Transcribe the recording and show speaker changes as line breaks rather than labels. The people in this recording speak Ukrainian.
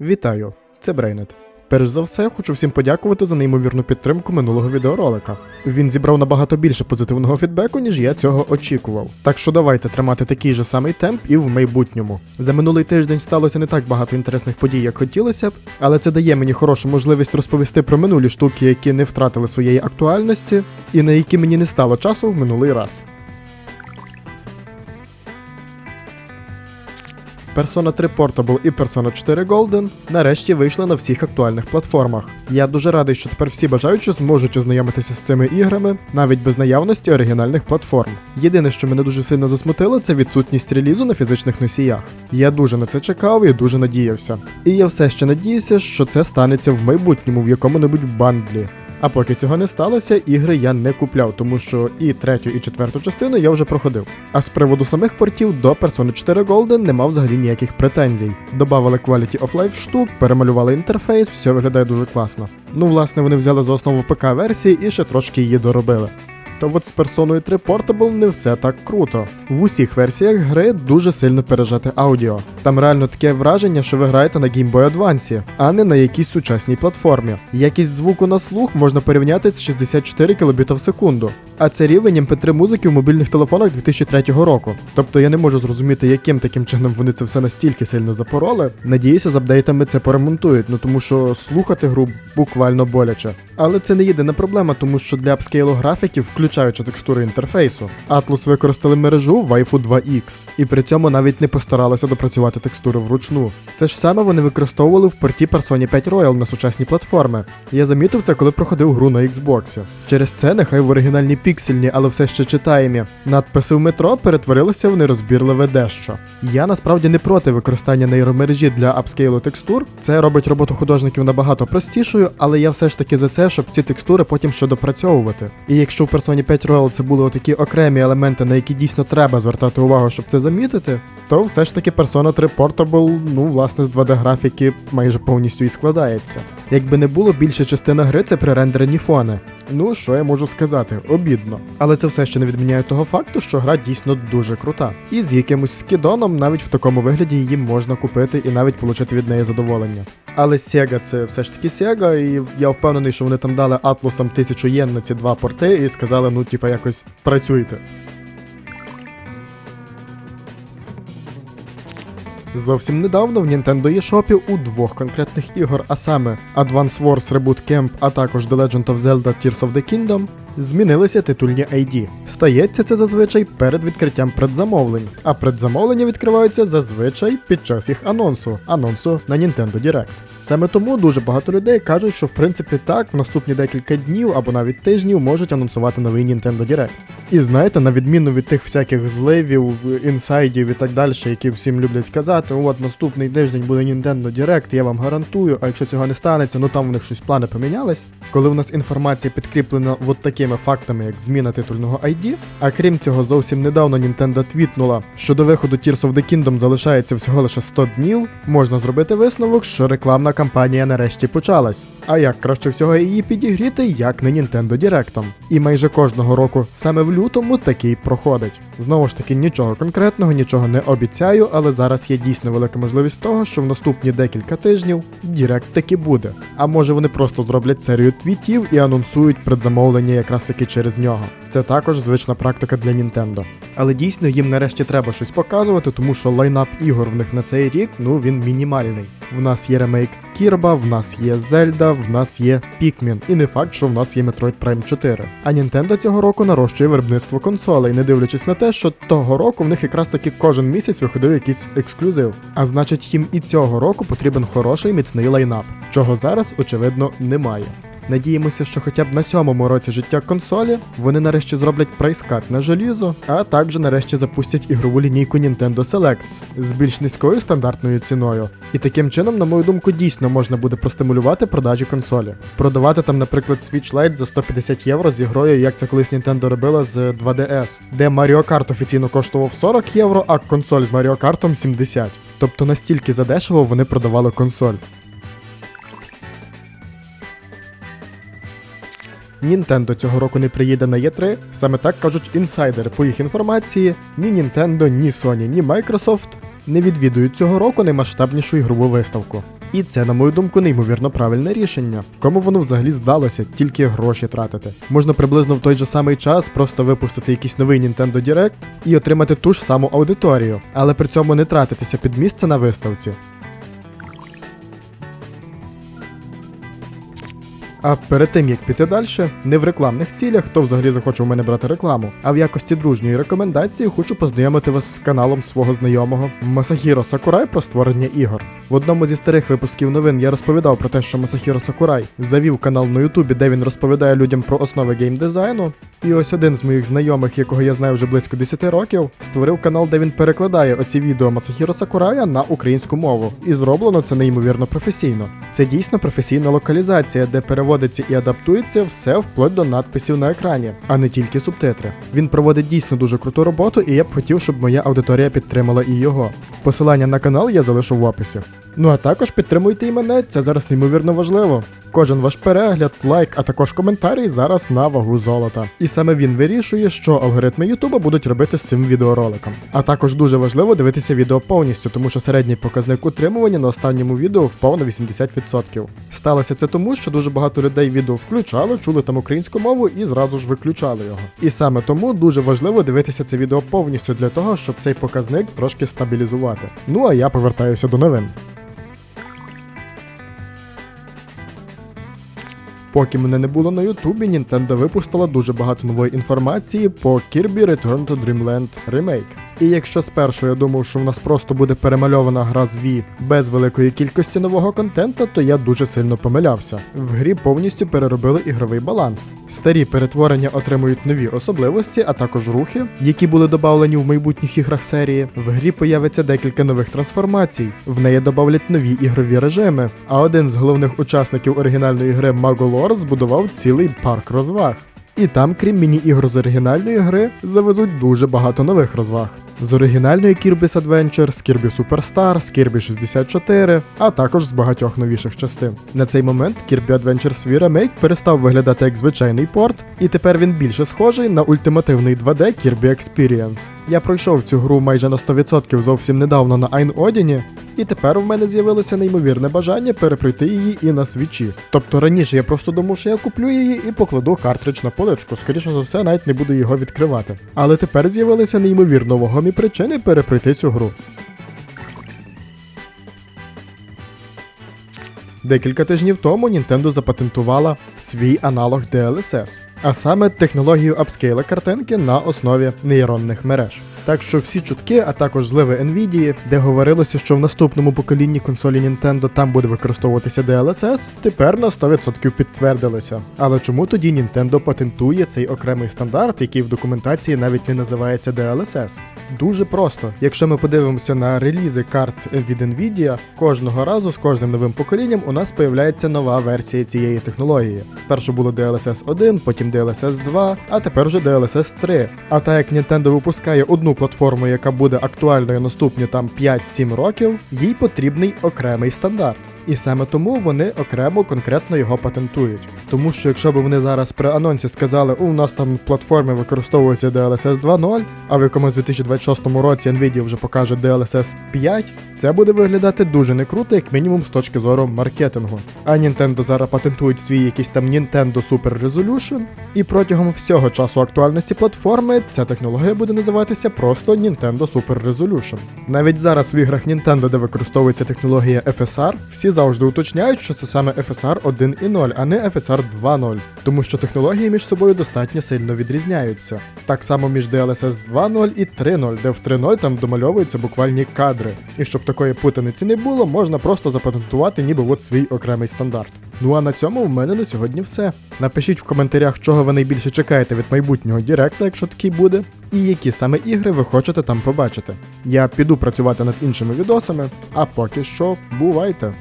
Вітаю, це Брейнет. Перш за все, хочу всім подякувати за неймовірну підтримку минулого відеоролика. Він зібрав набагато більше позитивного фідбеку, ніж я цього очікував. Так що давайте тримати такий же самий темп і в майбутньому. За минулий тиждень сталося не так багато інтересних подій, як хотілося б, але це дає мені хорошу можливість розповісти про минулі штуки, які не втратили своєї актуальності, і на які мені не стало часу в минулий раз. Persona 3 Portable і Persona 4 Golden нарешті вийшли на всіх актуальних платформах. Я дуже радий, що тепер всі бажаючі зможуть ознайомитися з цими іграми навіть без наявності оригінальних платформ. Єдине, що мене дуже сильно засмутило, це відсутність релізу на фізичних носіях. Я дуже на це чекав і дуже надіявся. І я все ще надіюся, що це станеться в майбутньому в якому-небудь бандлі. А поки цього не сталося, ігри я не купляв, тому що і третю, і четверту частину я вже проходив. А з приводу самих портів до Persona 4 Golden не мав взагалі ніяких претензій. Добавили Quality of Life штук, перемалювали інтерфейс, все виглядає дуже класно. Ну, власне, вони взяли за основу ПК-версії і ще трошки її доробили. То от з персоною 3 Portable не все так круто. В усіх версіях гри дуже сильно пережати аудіо. Там реально таке враження, що ви граєте на Game Boy Advance, а не на якійсь сучасній платформі. Якість звуку на слух можна порівняти з 64 кбіт в секунду. А це рівень MP3 музики в мобільних телефонах 2003 року. Тобто я не можу зрозуміти, яким таким чином вони це все настільки сильно запороли. Надіюся, з апдейтами це поремонтують, ну тому що слухати гру буквально боляче. Але це не єдина проблема, тому що для апскейлу графіків, включаючи текстури інтерфейсу, Atlus використали мережу Wi-Fi 2X, і при цьому навіть не постаралися допрацювати текстури вручну. Це ж саме вони використовували в порті Persona 5 Royal на сучасні платформи. Я замітив це, коли проходив гру на Xbox. Через це нехай в оригінальній піксельні, але все ще читаємі. Надписи в метро перетворилися в нерозбірливе дещо. Я насправді не проти використання нейромережі для апскейлу текстур. Це робить роботу художників набагато простішою, але я все ж таки за це, щоб ці текстури потім ще допрацьовувати. І якщо в Persona 5 Royal це були отакі окремі елементи, на які дійсно треба звертати увагу, щоб це замітити, то все ж таки Persona 3 Portable, ну, власне, з 2D графіки майже повністю і складається. Якби не було, більша частина гри це пререндерені фони. Ну, що я можу сказати, обідно. Але це все ще не відміняє того факту, що гра дійсно дуже крута. І з якимось скидоном навіть в такому вигляді її можна купити і навіть отримати від неї задоволення. Але Sega це все ж таки Sega, і я впевнений, що вони там дали Атлусам тисячу єн на ці два порти і сказали, ну, типа, якось працюйте. Зовсім недавно в Nintendo eShop у двох конкретних ігор, а саме Advance Wars Reboot Camp, а також The Legend of Zelda Tears of the Kingdom, змінилися титульні ID. Стається це зазвичай перед відкриттям предзамовлень, а предзамовлення відкриваються зазвичай під час їх анонсу, анонсу на Nintendo Direct. Саме тому дуже багато людей кажуть, що в принципі так в наступні декілька днів або навіть тижнів можуть анонсувати новий Nintendo Direct. І знаєте, на відміну від тих всяких зливів, інсайдів і так далі, які всім люблять казати, от наступний тиждень буде Nintendo Direct, я вам гарантую, а якщо цього не станеться, ну там у них щось плани помінялись. Коли у нас інформація підкріплена от такими фактами, як зміна титульного ID, а крім цього, зовсім недавно Nintendo твітнула, що до виходу Tears of the Kingdom залишається всього лише 100 днів, можна зробити висновок, що рекламна кампанія нарешті почалась. А як краще всього її підігріти, як не Nintendo Direct. І майже кожного року саме в лютому такий проходить. Знову ж таки, нічого конкретного, нічого не обіцяю, але зараз є дійсно велика можливість того, що в наступні декілька тижнів Дірект таки буде. А може вони просто зроблять серію твітів і анонсують предзамовлення якраз таки через нього. Це також звична практика для Nintendo. Але дійсно їм нарешті треба щось показувати, тому що лайнап ігор в них на цей рік, ну він мінімальний. В нас є ремейк Кірба, в нас є Зельда, в нас є Пікмін. І не факт, що в нас є Metroid Prime 4. А Nintendo цього року нарощує виробництво консолей, не дивлячись на те, що того року в них якраз таки кожен місяць виходив якийсь ексклюзив. А значить, їм і цього року потрібен хороший міцний лайнап, чого зараз, очевидно, немає. Надіємося, що хоча б на сьомому році життя консолі вони нарешті зроблять прайскат на желізо, а також нарешті запустять ігрову лінійку Nintendo Selects з більш низькою стандартною ціною. І таким чином, на мою думку, дійсно можна буде простимулювати продажі консолі. Продавати там, наприклад, Switch Lite за 150 євро з ігрою, як це колись Nintendo робила з 2DS, де Mario Kart офіційно коштував 40 євро, а консоль з Mario Kart 70. Тобто настільки задешево вони продавали консоль. Nintendo цього року не приїде на E3, саме так кажуть інсайдери. По їх інформації, ні Nintendo, ні Sony, ні Microsoft не відвідують цього року наймасштабнішу ігрову виставку. І це, на мою думку, неймовірно правильне рішення. Кому воно взагалі здалося, тільки гроші тратити. Можна приблизно в той же самий час просто випустити якийсь новий Nintendo Direct і отримати ту ж саму аудиторію, але при цьому не тратитися під місце на виставці. А перед тим як піти далі, не в рекламних цілях, хто взагалі захоче у мене брати рекламу, а в якості дружньої рекомендації хочу познайомити вас з каналом свого знайомого Масахіро Сакурай про створення ігор. В одному зі старих випусків новин я розповідав про те, що Масахіро Сакурай завів канал на Ютубі, де він розповідає людям про основи геймдизайну. І ось один з моїх знайомих, якого я знаю вже близько 10 років, створив канал, де він перекладає оці відео Масахіро Сакурая на українську мову. І зроблено це неймовірно професійно. Це дійсно професійна локалізація, де переводиться і адаптується все вплоть до надписів на екрані, а не тільки субтитри. Він проводить дійсно дуже круту роботу, і я б хотів, щоб моя аудиторія підтримала і його. Посилання на канал я залишу в описі. Ну а також підтримуйте і мене, це зараз неймовірно важливо. Кожен ваш перегляд, лайк, а також коментарій зараз на вагу золота. І саме він вирішує, що алгоритми Ютуба будуть робити з цим відеороликом. А також дуже важливо дивитися відео повністю, тому що середній показник утримування на останньому відео впав на 80%. Сталося це тому, що дуже багато людей відео включали, чули там українську мову і зразу ж виключали його. І саме тому дуже важливо дивитися це відео повністю для того, щоб цей показник трошки стабілізувати. Ну а я повертаюся до новин. Поки мене не було на Ютубі, Nintendo випустила дуже багато нової інформації по Kirby Return to Dreamland Remake. І якщо спершу я думав, що в нас просто буде перемальована гра з Wii без великої кількості нового контента, то я дуже сильно помилявся. В грі повністю переробили ігровий баланс. Старі перетворення отримують нові особливості, а також рухи, які були додавлені в майбутніх іграх серії. В грі появиться декілька нових трансформацій. В неї додавлять нові ігрові режими. А один з головних учасників оригінальної гри Маголор збудував цілий парк розваг. І там, крім міні-ігор з оригінальної гри, завезуть дуже багато нових розваг. З оригінальної Kirby's Adventure, з Kirby Superstar, з Kirby 64, а також з багатьох новіших частин. На цей момент Kirby Adventure свій ремейк перестав виглядати як звичайний порт, і тепер він більше схожий на ультимативний 2D Kirby Experience. Я пройшов цю гру майже на 100% зовсім недавно на Айн Одіні, і тепер у мене з'явилося неймовірне бажання перепройти її і на свічі. Тобто раніше я просто думав, що я куплю її і покладу картридж на поличку, скоріше за все, навіть не буду його відкривати. Але тепер з'явилися неймовірно вагомі причини перепройти цю гру. Декілька тижнів тому Nintendo запатентувала свій аналог DLSS, а саме технологію апскейла картинки на основі нейронних мереж. Так що всі чутки, а також зливи Nvidia, де говорилося, що в наступному поколінні консолі Nintendo там буде використовуватися DLSS, тепер на 100% підтвердилися. Але чому тоді Nintendo патентує цей окремий стандарт, який в документації навіть не називається DLSS? Дуже просто. Якщо ми подивимося на релізи карт від Nvidia, кожного разу з кожним новим поколінням у нас появляється нова версія цієї технології. Спершу було DLSS 1, потім DLSS 2, а тепер вже DLSS 3. А так як Nintendo випускає одну платформу, яка буде актуальною наступні там 5-7 років, їй потрібний окремий стандарт. І саме тому вони окремо конкретно його патентують. Тому що якщо б вони зараз при анонсі сказали, у нас там в платформі використовується DLSS 2.0, а в якомусь 2026 році Nvidia вже покаже DLSS 5, це буде виглядати дуже не круто, як мінімум з точки зору маркетингу. А Nintendo зараз патентують свій якийсь там Nintendo Super Resolution, і протягом всього часу актуальності платформи ця технологія буде називатися просто Nintendo Super Resolution. Навіть зараз в іграх Nintendo, де використовується технологія FSR, всі завжди уточняють, що це саме FSR 1.0, а не FSR 2.0, тому що технології між собою достатньо сильно відрізняються. Так само між DLSS 2.0 і 3.0, де в 3.0 там домальовуються буквальні кадри. І щоб такої путаниці не було, можна просто запатентувати ніби от свій окремий стандарт. Ну а на цьому в мене на сьогодні все. Напишіть в коментарях, чого ви найбільше чекаєте від майбутнього Діректа, якщо такий буде, і які саме ігри ви хочете там побачити. Я піду працювати над іншими відосами, а поки що бувайте!